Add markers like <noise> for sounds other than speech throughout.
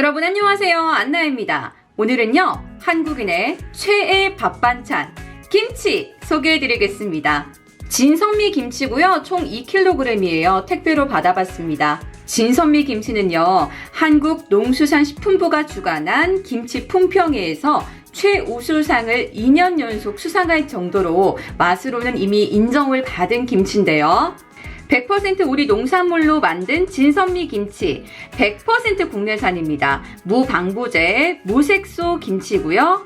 여러분 안녕하세요. 안나입니다. 오늘은요, 한국인의 최애 밥 반찬, 김치 소개해 드리겠습니다. 진선미 김치고요. 총 2kg이에요. 택배로 받아봤습니다. 진선미 김치는요, 한국 농수산식품부가 주관한 김치 품평회에서 최우수상을 2년 연속 수상할 정도로 맛으로는 이미 인정을 받은 김치인데요. 100% 우리 농산물로 만든 진선미 김치, 100% 국내산입니다. 무방부제, 무색소 김치고요.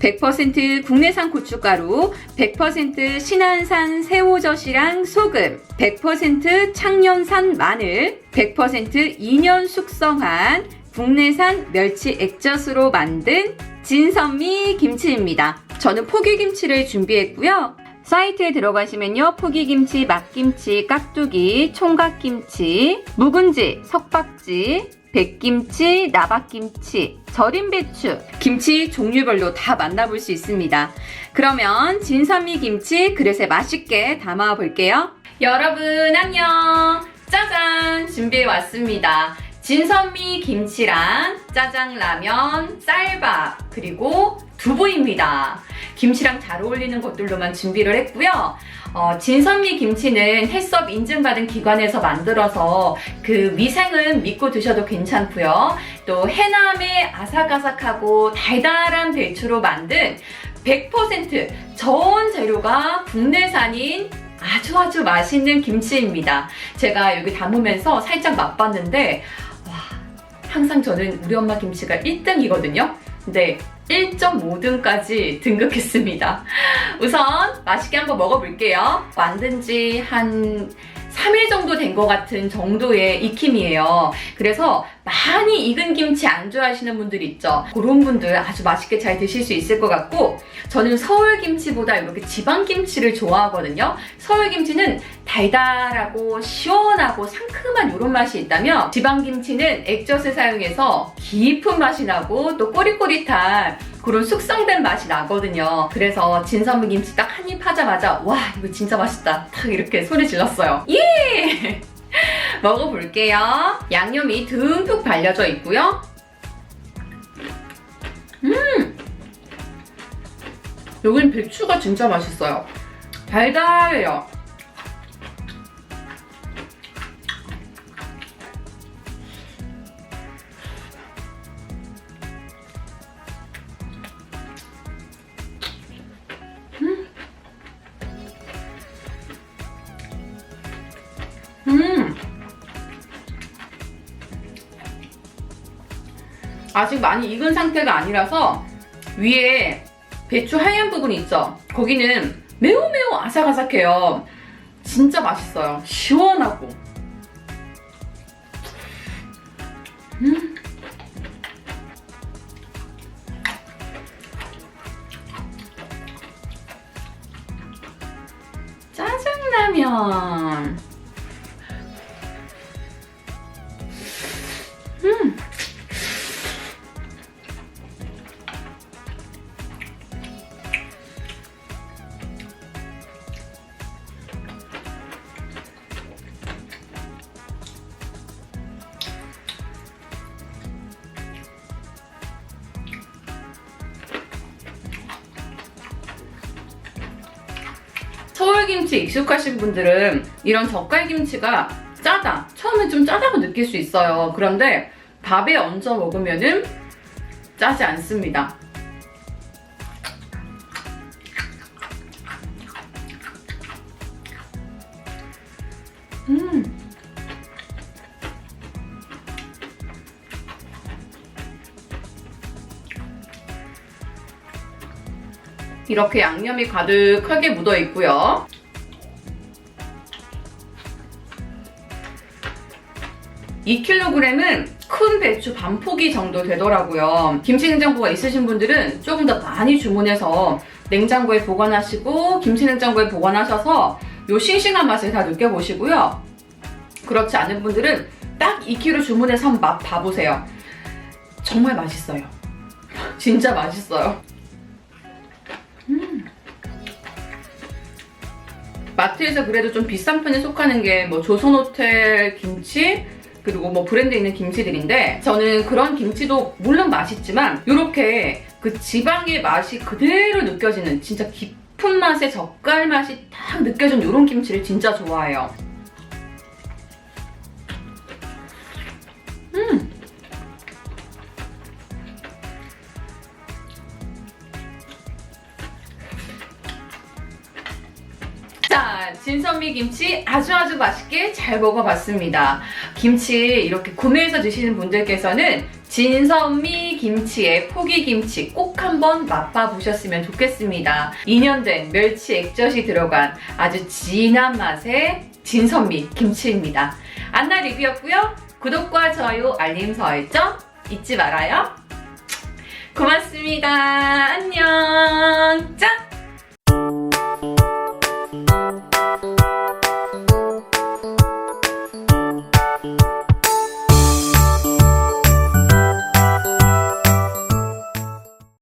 100% 국내산 고춧가루, 100% 신안산 새우젓이랑 소금, 100% 창년산 마늘, 100% 2년 숙성한 국내산 멸치 액젓으로 만든 진선미 김치입니다. 저는 포기김치를 준비했고요. 사이트에 들어가시면요. 포기김치, 막김치, 깍두기, 총각김치, 묵은지, 석박지, 백김치, 나박김치, 절임 배추, 김치 종류별로 다 만나볼 수 있습니다. 그러면 진선미 김치 그릇에 맛있게 담아 볼게요. 여러분 안녕! 짜잔! 준비해 왔습니다. 진선미 김치랑 짜장라면, 쌀밥, 그리고 두부입니다. 김치랑 잘 어울리는 것들로만 준비를 했고요. 어, 진선미 김치는 햇섭 인증받은 기관에서 만들어서 그 위생은 믿고 드셔도 괜찮고요. 또 해남의 아삭아삭하고 달달한 배추로 만든 100% 저온 재료가 국내산인 아주 아주 맛있는 김치입니다. 제가 여기 담으면서 살짝 맛봤는데 와, 항상 저는 우리 엄마 김치가 1등이거든요. 근데 1.5등까지 등극했습니다. 우선 맛있게 한번 먹어볼게요. 만든 지 한 3일 정도 된 것 같은 정도의 익힘이에요. 그래서 많이 익은 김치 안 좋아하시는 분들 있죠. 그런 분들 아주 맛있게 잘 드실 수 있을 것 같고 저는 서울 김치보다 이렇게 지방 김치를 좋아하거든요. 서울 김치는 달달하고 시원하고 상큼한 이런 맛이 있다면 지방 김치는 액젓을 사용해서 깊은 맛이 나고 또 꼬릿꼬릿한 그런 숙성된 맛이 나거든요. 그래서 진선미 김치 딱 한 입 하자마자 와 이거 진짜 맛있다 딱 이렇게 소리 질렀어요. 예! 먹어볼게요. 양념이 듬뿍 발려져 있고요. 음! 여긴 배추가 진짜 맛있어요. 달달해요. 아직 많이 익은 상태가 아니라서 위에 배추 하얀 부분 있죠? 거기는 매우 매우 아삭아삭해요. 진짜 맛있어요. 시원하고. 음. 짜장라면. 김치 익숙하신 분들은 이런 젓갈 김치가 짜다. 처음엔 좀 짜다고 느낄 수 있어요. 그런데 밥에 얹어 먹으면은 짜지 않습니다. 음. 이렇게 양념이 가득하게 묻어 있고요. 이 k g 은 큰 배추 반 포기 정도 되더라고요. 김치 냉장고가 있으신 분들은 조금 더 많이 주문해서 냉장고에 보관하시고 김치 냉장고에 보관하셔서 요 싱싱한 맛을 다 느껴보시고요. 그렇지 않은 분들은 딱 2kg 주문해서 한번 맛 봐보세요. 정말 맛있어요. <laughs> 진짜 맛있어요. 음. 마트에서 그래도 좀 비싼 편에 속하는 게 뭐 조선호텔 김치, 그리고 뭐 브랜드 있는 김치들인데 저는 그런 김치도 물론 맛있지만 이렇게 그 지방의 맛이 그대로 느껴지는 진짜 깊은 맛의 젓갈 맛이 딱 느껴지는 이런 김치를 진짜 좋아해요. 자, 진선미 김치 아주 아주 맛있게 잘 먹어봤습니다. 김치 이렇게 구매해서 드시는 분들께서는 진선미 김치의 포기 김치 꼭 한번 맛봐 보셨으면 좋겠습니다. 2년 된 멸치 액젓이 들어간 아주 진한 맛의 진선미 김치입니다. 안나 리뷰였고요. 구독과 좋아요, 알림 설정 잊지 말아요. 고맙습니다. 안녕. 짠!